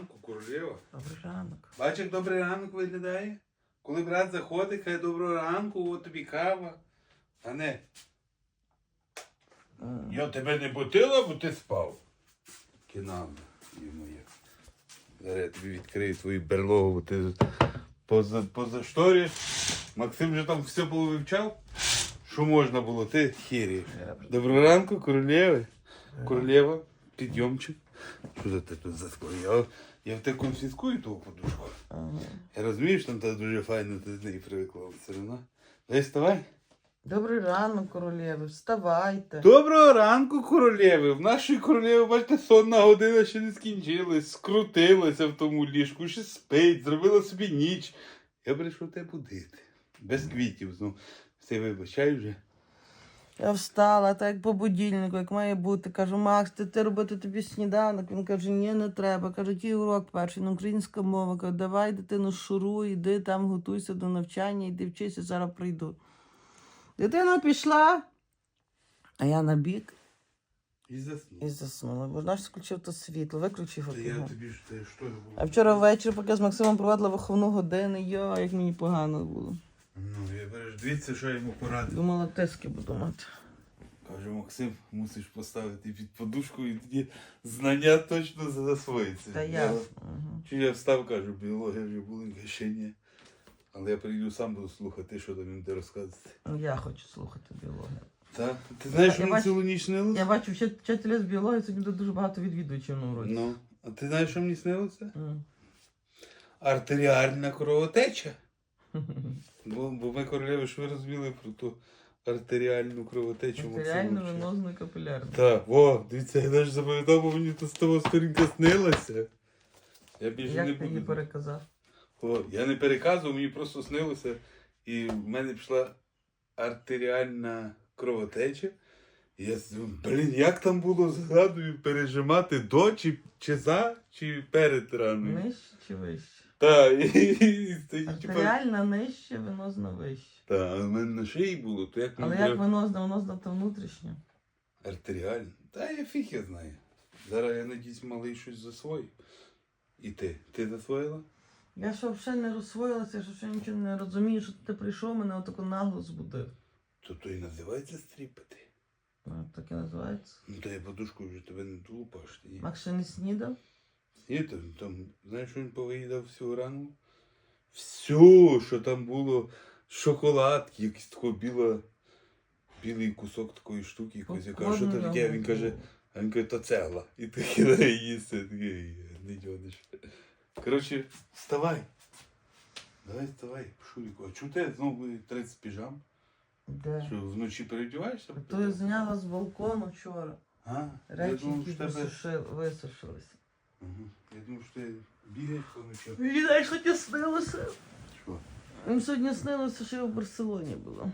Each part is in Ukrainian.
ранку, королева. Добрий ранок. Бач, як добрий ранок виглядає? Коли брат заходить, каже доброго ранку, от тобі кава. А не, М. я тебе не бутила, бо ти спав. Кінавна, і моє. Зараз я тобі відкрию твою берлогу, бо ти поза, поза шторі. Максим вже там все було вивчав. Що можна було, ти хірі. Доброго ранку, королеви. Королева, підйомчик. Що за ти тут заскоро? Я, я в тебе конфіскую ту подушку. Ага. Я розумію, що там та дуже файно ти з неї привикла, але все одно. Дай вставай. Добрий ранок, королеви. Вставайте. Доброго ранку, королеви. В нашій королеви, бачите, сонна година ще не скінчилась, скрутилася в тому ліжку, ще спить, зробила собі ніч. Я прийшов тебе будити. Без квітів знов. Все вибачай вже. Я встала, так як по будильнику, як має бути. Кажу, Макс, ти, ти робити тобі сніданок. Він каже, ні, не треба. Кажу, який урок перший, ну українська мова. Кажу, давай, дитину, шуруй, іди там, готуйся до навчання, іди вчися, зараз прийду. Дитина пішла, а я на бік І заснув. і заснула. Бо наш включив то світло, виключив Та я тобі ж що я. А вчора ввечері, поки з Максимом проводила виховну годину, йо, як мені погано було. Ну, я береш, дивіться, що я йому порадив. Думала, тиски буду мати. Каже, Максим, мусиш поставити під подушку і тоді знання точно засвоїться. Та я. Ага. Чи я встав, кажу, біологія вже була, ще ні. Але я прийду сам буду слухати, що там їм де розказувати. Ну, Я хочу слухати біологію. Так? Ти знаєш, що бачу- цілу ніч снилося? Я бачу, вчи- вчителя з біології сьогодні буде дуже багато відвідувачів на уроці. Ну, а ти знаєш, що мені снилося? М. Артеріальна кровотеча. Бо, бо ми королеви ж ви розуміли про ту артеріальну кровотечу. Артеріально Максиму. венозно капілярно. Так, о, дивіться, я навіть запам'ятав, бо мені то з того сторінка снилася. Я більше не Як ти її буду. переказав? О, я не переказував, мені просто снилося. І в мене пішла артеріальна кровотеча. І я блін, як там було згадую пережимати до чи, чи за, чи перед раною. Нижче чи вище? Так, і, і, типа. Артеріальна нижче, венозна вище. Та, а в мене на шиї було, то як Але як венозна, венозна то внутрішня. Артеріальна. Та я фіг я знаю. Зараз я надіюсь, малий щось засвоїв. І ти? Ти засвоїла? Я що взагалі не розсвоїлася, я що ще нічого не розумію, що ти прийшов, мене отако нагло збудив. То то і називається стріпати. Ну, Так і називається. Ну, та я подушку вже тебе не долупаш. Ти ще не снідав? Ні, там, там, знаєш, він повиїдав всю рану? Все, що там було, шоколадки, якийсь такий біла, білий кусок такої штуки, якось. Я кажу, що це таке? Він каже, а він каже, то цегла. І ти кидає їсти, такий, не дьониш. Коротше, вставай. Давай вставай, Шуріку. А чого ти знову 30 піжам? Де? Що, вночі переодіваєшся? То я зняла з балкону вчора. А, я Речі, думав, які що тебе... висушили, висушилися. Ага. Я думав, що ти бігаєш по ночах. Знаєш, що тебе снилося? Що? Їм сьогодні снилося, що я в Барселоні була.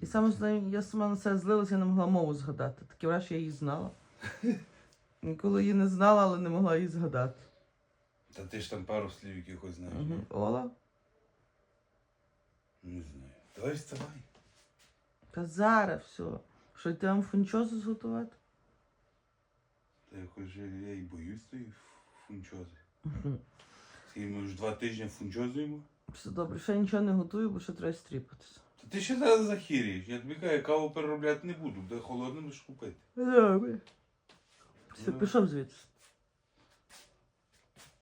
І саме я сама на це злилася, я не могла мову згадати. Таке враження, що я її знала. Ніколи її не знала, але не могла її згадати. Та ти ж там пару слів якихось знаєш. Угу. Ола? Не знаю. Давай вставай. Та зараз все. Що йти вам фунчозу зготувати? Та я хоч я і боюсь тої фунчози. Скільки ми вже два тижні фунчозуємо. Все добре, ще нічого не готую, бо ще треба стріпатися. Та ти ще зараз захірієш. Я тобі кажу, каву переробляти не буду, буде холодно будеш купити. Добре. Все, Ну. пішов звідси.